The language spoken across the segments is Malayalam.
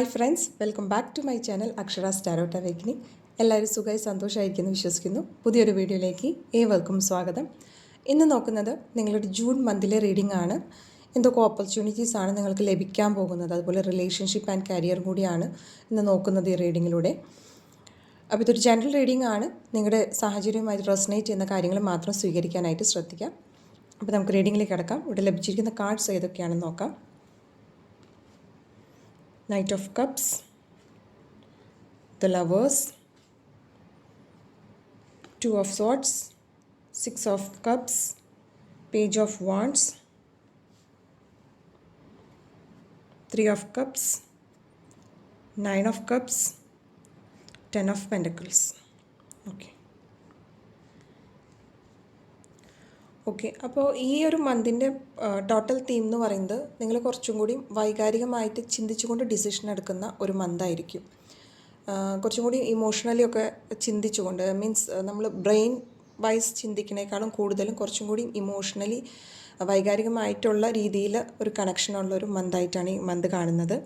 Hi friends welcome back to my channel Akshara സ്റ്റാരോട്ട് അവേക്കിനി എല്ലാവരും സുഖമായി സന്തോഷമായിരിക്കുന്നു വിശ്വസിക്കുന്നു. പുതിയൊരു വീഡിയോയിലേക്ക് ഏവർക്കും സ്വാഗതം. ഇന്ന് നോക്കുന്നത് നിങ്ങളുടെ ജൂൺ മന്തിലെ റീഡിംഗ് ആണ്. എന്തൊക്കെ ഓപ്പർച്യൂണിറ്റീസ് ആണ് നിങ്ങൾക്ക് ലഭിക്കാൻ പോകുന്നത്? അതുപോലെ റിലേഷൻഷിപ്പ് ആൻഡ് കരിയർ കൂടിയാണ് ഇന്ന് നോക്കുന്നത് ഈ റീഡിങ്ങിലൂടെ അപ്പോൾ ഇതൊരു ജനറൽ റീഡിംഗ് ആണ്. നിങ്ങളുടെ സാഹചര്യവുമായി റെസനേറ്റ് ചെയ്യുന്ന കാര്യങ്ങൾ മാത്രം സ്വീകരിക്കാനായിട്ട് ശ്രദ്ധിക്കാം. അപ്പോൾ നമുക്ക് റീഡിങ്ങിലേക്ക് കിടക്കാം. ഇവിടെ ലഭിച്ചിരിക്കുന്ന കാർഡ്സ് ഏതൊക്കെയാണെന്ന് നോക്കാം. Knight of Cups, the Lovers, Two of Swords, Six of Cups, Page of Wands, Three of Cups, Nine of Cups, Ten of Pentacles. Okay. Okay അപ്പോൾ ഈ ഒരു മന്തിന്റെ ടോട്ടൽ തീം എന്ന് പറയുന്നത് നിങ്ങൾ കുറച്ചും കൂടി വൈകാരികമായിട്ട് ചിന്തിച്ചുകൊണ്ട് ഡിസിഷൻ എടുക്കുന്ന ഒരു മന്തായിരിക്കും കുറച്ചും കൂടി ഇമോഷണലി ഒക്കെ ചിന്തിച്ചുകൊണ്ട് മീൻസ് നമ്മൾ ബ്രെയിൻ വൈസ് ചിന്തിക്കുന്നേക്കാളും കൂടുതലും കുറച്ചും കൂടി ഇമോഷണലി വൈകാരികമായിട്ടുള്ള രീതിയിൽ ഒരു കണക്ഷനുള്ള ഒരു മന്തായിട്ടാണ് ഈ മന്ത് കാണുന്നത്.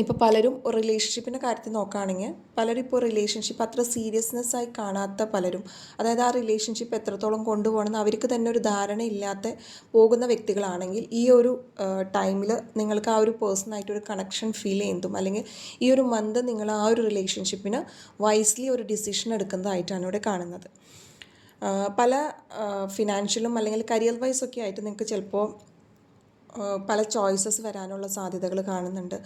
ഇപ്പോൾ പലരും റിലേഷൻഷിപ്പിന്റെ കാര്യത്തിൽ നോക്കുകയാണെങ്കിൽ പലരും ഇപ്പോൾ റിലേഷൻഷിപ്പ് അത്ര സീരിയസ്നെസ് ആയി കാണാത്ത പലരും. അതായത് ആ റിലേഷൻഷിപ്പ് എത്രത്തോളം കൊണ്ടുപോകണമെന്ന് അവർക്ക് തന്നെ ഒരു ധാരണ ഇല്ലാത്ത പോകുന്ന വ്യക്തികളാണെങ്കിൽ ഈ ഒരു ടൈമിൽ നിങ്ങൾക്ക് ആ ഒരു പേഴ്സണായിട്ട് ഒരു കണക്ഷൻ ഫീൽ ചെയ്യുന്നതും അല്ലെങ്കിൽ ഈ ഒരു മന്ത് നിങ്ങൾ ആ ഒരു റിലേഷൻഷിപ്പിന് വൈസ്ലി ഒരു ഡിസിഷൻ എടുക്കുന്നതായിട്ടാണ് ഇവിടെ കാണുന്നത്. പല ഫിനാൻഷ്യലും അല്ലെങ്കിൽ കരിയർ വൈസ് ഒക്കെ ആയിട്ട് നിങ്ങൾക്ക് ചിലപ്പോൾ പല ചോയ്സസ് വരാനുള്ള സാധ്യതകൾ കാണുന്നുണ്ട്.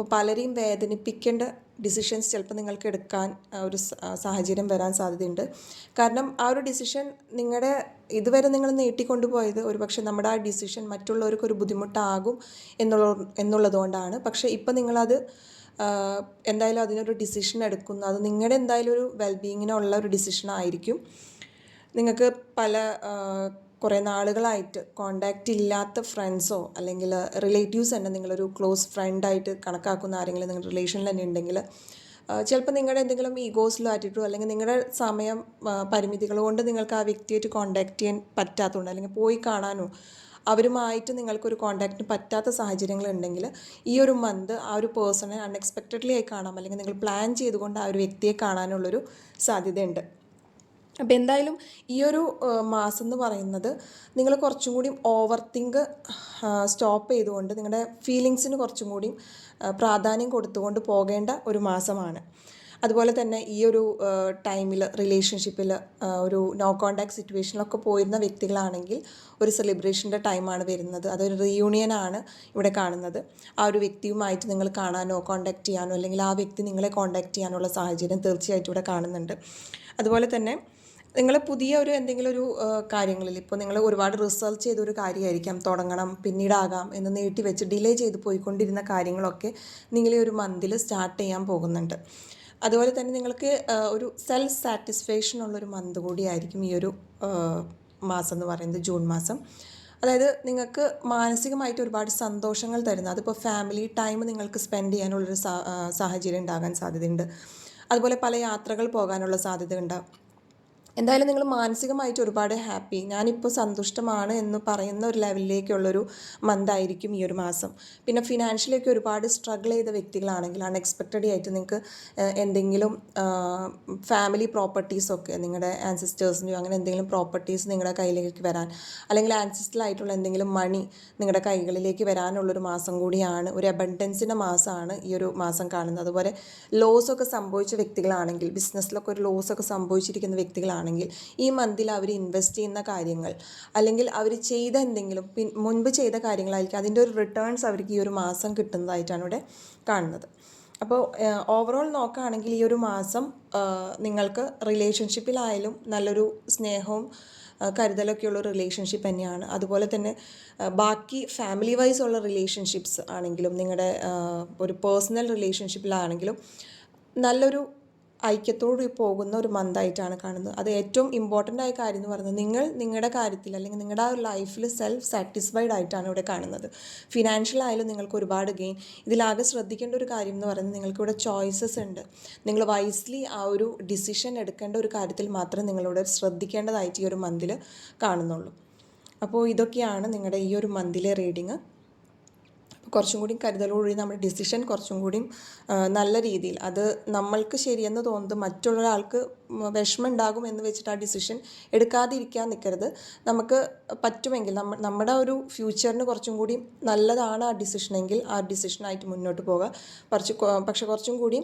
അപ്പോൾ പലരെയും വേദനിപ്പിക്കേണ്ട ഡിസിഷൻസ് ചിലപ്പോൾ നിങ്ങൾക്ക് എടുക്കാൻ ഒരു സാഹചര്യം വരാൻ സാധ്യതയുണ്ട്. കാരണം ആ ഒരു ഡിസിഷൻ നിങ്ങളുടെ ഇതുവരെ നിങ്ങൾ നീട്ടിക്കൊണ്ടുപോയത് ഒരുപക്ഷെ നമ്മുടെ ആ ഡിസിഷൻ മറ്റുള്ളവർക്ക് ഒരു ബുദ്ധിമുട്ടാകും എന്നുള്ള എന്നുള്ളതുകൊണ്ടാണ്. പക്ഷേ ഇപ്പം നിങ്ങളത് എന്തായാലും അതിനൊരു ഡിസിഷൻ എടുക്കുന്നു. അത് നിങ്ങളുടെ എന്തായാലും ഒരു വെൽബീയിങ്ങിനുള്ള ഒരു ഡിസിഷൻ ആയിരിക്കും. നിങ്ങൾക്ക് പല കുറേ നാളുകളായിട്ട് കോണ്ടാക്റ്റ് ഇല്ലാത്ത ഫ്രണ്ട്സോ അല്ലെങ്കിൽ റിലേറ്റീവ്സ് തന്നെ നിങ്ങളൊരു ക്ലോസ് ഫ്രണ്ടായിട്ട് കണക്കാക്കുന്ന ആരെങ്കിലും നിങ്ങളുടെ റിലേഷനിൽ തന്നെ ഉണ്ടെങ്കിൽ ചിലപ്പോൾ നിങ്ങളുടെ എന്തെങ്കിലും ഈഗോസിലോ ആറ്റിറ്റ്യൂഡോ അല്ലെങ്കിൽ നിങ്ങളുടെ സമയം പരിമിതികൾ കൊണ്ട് നിങ്ങൾക്ക് ആ വ്യക്തിയായിട്ട് കോണ്ടാക്ട് ചെയ്യാൻ പറ്റാത്തതുകൊണ്ട് അല്ലെങ്കിൽ പോയി കാണാനോ അവരുമായിട്ട് നിങ്ങൾക്കൊരു കോണ്ടാക്റ്റിന് പറ്റാത്ത സാഹചര്യങ്ങൾ ഉണ്ടെങ്കിൽ ഈ ഒരു മന്ത് ആ ഒരു പേഴ്സണെ അൺഎക്സ്പെക്റ്റഡ്ലി ആയി കാണാം. അല്ലെങ്കിൽ നിങ്ങൾ പ്ലാൻ ചെയ്തുകൊണ്ട് ആ ഒരു വ്യക്തിയെ കാണാനുള്ളൊരു സാധ്യതയുണ്ട്. അപ്പോൾ എന്തായാലും ഈ ഒരു മാസം എന്ന് പറയുന്നത് നിങ്ങൾ കുറച്ചും കൂടി ഓവർ തിങ്ക് സ്റ്റോപ്പ് ചെയ്തുകൊണ്ട് നിങ്ങളുടെ ഫീലിങ്സിന് കുറച്ചും കൂടി പ്രാധാന്യം കൊടുത്തുകൊണ്ട് പോകേണ്ട ഒരു മാസമാണ്. അതുപോലെ തന്നെ ഈ ഒരു ടൈമിൽ റിലേഷൻഷിപ്പിൽ ഒരു നോ കോണ്ടാക്ട് സിറ്റുവേഷനിലൊക്കെ പോയിരുന്ന വ്യക്തികളാണെങ്കിൽ ഒരു സെലിബ്രേഷന്റെ ടൈമാണ് വരുന്നത്. അതൊരു റീയൂണിയനാണ് ഇവിടെ കാണുന്നത്. ആ ഒരു വ്യക്തിയുമായിട്ട് നിങ്ങൾ കാണാനോ കോണ്ടാക്ട് ചെയ്യാനോ അല്ലെങ്കിൽ ആ വ്യക്തി നിങ്ങളെ കോണ്ടാക്ട് ചെയ്യാനുള്ള സാഹചര്യം തീർച്ചയായിട്ടും ഇവിടെ കാണുന്നുണ്ട്. അതുപോലെ തന്നെ നിങ്ങൾ പുതിയ ഒരു എന്തെങ്കിലും ഒരു കാര്യങ്ങളിൽ ഇപ്പോൾ നിങ്ങൾ ഒരുപാട് റിസർച്ച് ചെയ്തൊരു കാര്യമായിരിക്കാം തുടങ്ങണം പിന്നീടാകാം എന്ന് നീട്ടി വെച്ച് ഡിലേ ചെയ്ത് പോയിക്കൊണ്ടിരുന്ന കാര്യങ്ങളൊക്കെ നിങ്ങൾ ഈ ഒരു മന്തിൽ സ്റ്റാർട്ട് ചെയ്യാൻ പോകുന്നുണ്ട്. അതുപോലെ തന്നെ നിങ്ങൾക്ക് ഒരു സെൽഫ് സാറ്റിസ്ഫാക്ഷൻ ഉള്ളൊരു മന്ത് കൂടിയായിരിക്കും ഈ ഒരു മാസം എന്ന് പറയുന്നത് ജൂൺ മാസം. അതായത് നിങ്ങൾക്ക് മാനസികമായിട്ട് ഒരുപാട് സന്തോഷങ്ങൾ തരുന്ന അതിപ്പോൾ ഫാമിലി ടൈം നിങ്ങൾക്ക് സ്പെൻഡ് ചെയ്യാനുള്ളൊരു സാഹചര്യം ഉണ്ടാകാൻ സാധ്യതയുണ്ട്. അതുപോലെ പല യാത്രകൾ പോകാനുള്ള സാധ്യത ഉണ്ടാകും എന്തായാലും നിങ്ങൾ മാനസികമായിട്ട് ഒരുപാട് ഹാപ്പി. ഞാനിപ്പോൾ സന്തുഷ്ടമാണ് എന്ന് പറയുന്ന ഒരു ലെവലിലേക്കുള്ളൊരു മന്തായിരിക്കും ഈ ഒരു മാസം. പിന്നെ ഫിനാൻഷ്യലൊക്കെ ഒരുപാട് സ്ട്രഗിൾ ചെയ്ത വ്യക്തികളാണെങ്കിൽ അൺഎക്സ്പെക്റ്റഡ് ആയിട്ട് നിങ്ങൾക്ക് എന്തെങ്കിലും ഫാമിലി പ്രോപ്പർട്ടീസൊക്കെ നിങ്ങളുടെ ആൻസിസ്റ്റേഴ്സിന്റെയോ അങ്ങനെ എന്തെങ്കിലും പ്രോപ്പർട്ടീസ് നിങ്ങളുടെ കയ്യിലേക്ക് വരാൻ അല്ലെങ്കിൽ ആൻസിസ്റ്റലായിട്ടുള്ള എന്തെങ്കിലും മണി നിങ്ങളുടെ കൈകളിലേക്ക് വരാനുള്ളൊരു മാസം കൂടിയാണ് ഒരു അബണ്ടൻസിന്റെ മാസമാണ് ഈ ഒരു മാസം കാണുന്നത്. അതുപോലെ ലോസൊക്കെ സംഭവിച്ച വ്യക്തികളാണെങ്കിൽ ബിസിനസ്സിലൊക്കെ ഒരു ലോസൊക്കെ സംഭവിച്ചിരിക്കുന്ന വ്യക്തികളാണെങ്കിൽ ആണെങ്കിൽ ഈ മന്തിൽ അവർ ഇൻവെസ്റ്റ് ചെയ്യുന്ന കാര്യങ്ങൾ അല്ലെങ്കിൽ അവർ ചെയ്ത എന്തെങ്കിലും പിൻ മുൻപ് ചെയ്ത കാര്യങ്ങളായിരിക്കും. അതിന്റെ ഒരു റിട്ടേൺസ് അവർക്ക് ഈ ഒരു മാസം കിട്ടുന്നതായിട്ടാണ് ഇവിടെ കാണുന്നത്. അപ്പോൾ ഓവറോൾ നോക്കുകയാണെങ്കിൽ ഈ ഒരു മാസം നിങ്ങൾക്ക് റിലേഷൻഷിപ്പിലായാലും നല്ലൊരു സ്നേഹവും കരുതലൊക്കെയുള്ള റിലേഷൻഷിപ്പ് തന്നെയാണ്. അതുപോലെ തന്നെ ബാക്കി ഫാമിലി വൈസ് ഉള്ള റിലേഷൻഷിപ്സ് ആണെങ്കിലും നിങ്ങളുടെ ഒരു പേഴ്സണൽ റിലേഷൻഷിപ്പിലാണെങ്കിലും നല്ലൊരു ഐക്യത്തോട് പോകുന്ന ഒരു മന്തായിട്ടാണ് കാണുന്നത്. അത് ഏറ്റവും ഇമ്പോർട്ടന്റ് ആയ കാര്യം എന്ന് പറയുന്നത് നിങ്ങൾ നിങ്ങളുടെ കാര്യത്തിൽ അല്ലെങ്കിൽ നിങ്ങളുടെ ആ ഒരു ലൈഫിൽ സെൽഫ് സാറ്റിസ്ഫൈഡ് ആയിട്ടാണ് ഇവിടെ കാണുന്നത്. ഫിനാൻഷ്യൽ ആയാലും നിങ്ങൾക്ക് ഒരുപാട് ഗെയിൻ ഇതിലാകെ ശ്രദ്ധിക്കേണ്ട ഒരു കാര്യം എന്ന് പറയുന്നത് നിങ്ങൾക്ക് ഇവിടെ ചോയ്സസ് ഉണ്ട്. നിങ്ങൾ വൈസ്ലി ആ ഒരു ഡിസിഷൻ എടുക്കേണ്ട ഒരു കാര്യത്തിൽ മാത്രമേ നിങ്ങളിവിടെ ശ്രദ്ധിക്കേണ്ടതായിട്ട് ഈ ഒരു മന്തിൽ കാണുന്നുള്ളൂ. അപ്പോൾ ഇതൊക്കെയാണ് നിങ്ങളുടെ ഈ ഒരു മന്തിലെ റീഡിങ് കുറച്ചും കൂടി കരുതലോടുകൂടി നമ്മുടെ ഡിസിഷൻ കുറച്ചും കൂടി നല്ല രീതിയിൽ. അത് നമ്മൾക്ക് ശരിയെന്ന് തോന്നുന്നത് മറ്റുള്ള ഒരാൾക്ക് വിഷമം ഉണ്ടാകും എന്ന് വെച്ചിട്ട് ആ ഡിസിഷൻ എടുക്കാതിരിക്കാൻ നിൽക്കരുത്. നമുക്ക് പറ്റുമെങ്കിൽ നമ്മ നമ്മുടെ ഒരു ഫ്യൂച്ചറിന് കുറച്ചും കൂടി നല്ലതാണ് ആ ഡിസിഷനെങ്കിൽ ആ ഡിസിഷനായിട്ട് മുന്നോട്ട് പോകുക കുറച്ച് പക്ഷെ കുറച്ചും കൂടി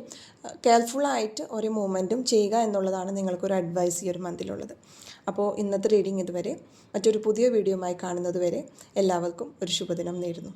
കെയർഫുള്ളായിട്ട് ഒരു മൂവ്മെന്റും ചെയ്യുക എന്നുള്ളതാണ് നിങ്ങൾക്കൊരു അഡ്വൈസ് ഈ ഒരു മന്തിലുള്ളത് അപ്പോൾ ഇന്നത്തെ റീഡിങ് ഇതുവരെ. മറ്റൊരു പുതിയ വീഡിയോയുമായി കാണുന്നതുവരെ എല്ലാവർക്കും ഒരു ശുഭദിനം നേരുന്നു.